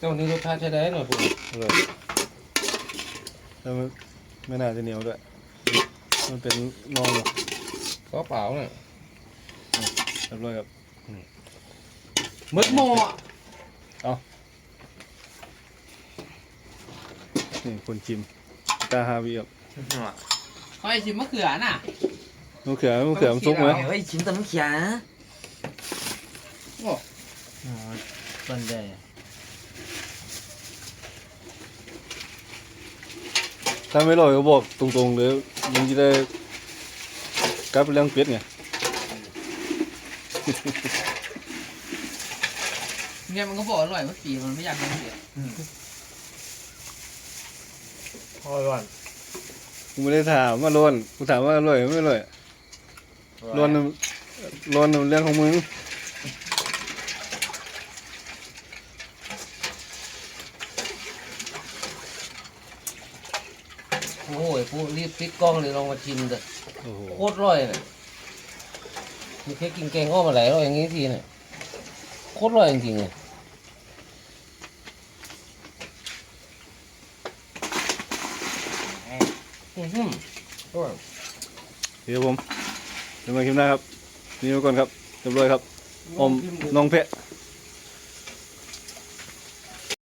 แต่วันนี้รสชาติใช้ได้หน่อยพวกอร่อยแล้วมันไม่น่าจะเหนียวด้วย มันเป็นนองอยู่ก็เปล่าเนี่ยเรียบร้อยครับมดหม้อนี่คนชิมกาฮาวีครับคอยชิมมะเขือน่ะมะเขือมะเขือมันซุกไหมเฮ้ยชิมแต่น้ำเขียวนะอ๋อต้นให ถ้าไม่อร่อยก็บอกตรงๆเลยมันจะได้กลายเป็นเรื่องเป็ดไงเนี่ยมันก็บอกอร่อยเมื่อกี้มันไม่อยากกินเสียพอร่อนกูไม่ได้ถามว่าร้อนกูถามว่าอร่อยไม่อร่อยร้อนน่ะร้อนน่ะเรื่องของมึง โอ้ยพวกรีบปิดกล้องเลยลองมาชิมเถอะโอ้โหโคตรอร่อยเลยมีแค่กินแกงอ้อมมาหลายรอบอย่างนี้ทีเนี่ยโคตรอร่อยจริงๆเลยอื้อหืออร่อยเดี๋ยวผมเดี๋ยวมาคลิปหน้าครับนี่มาก่อนครับเรียบร้อยครับอมน้องเพะ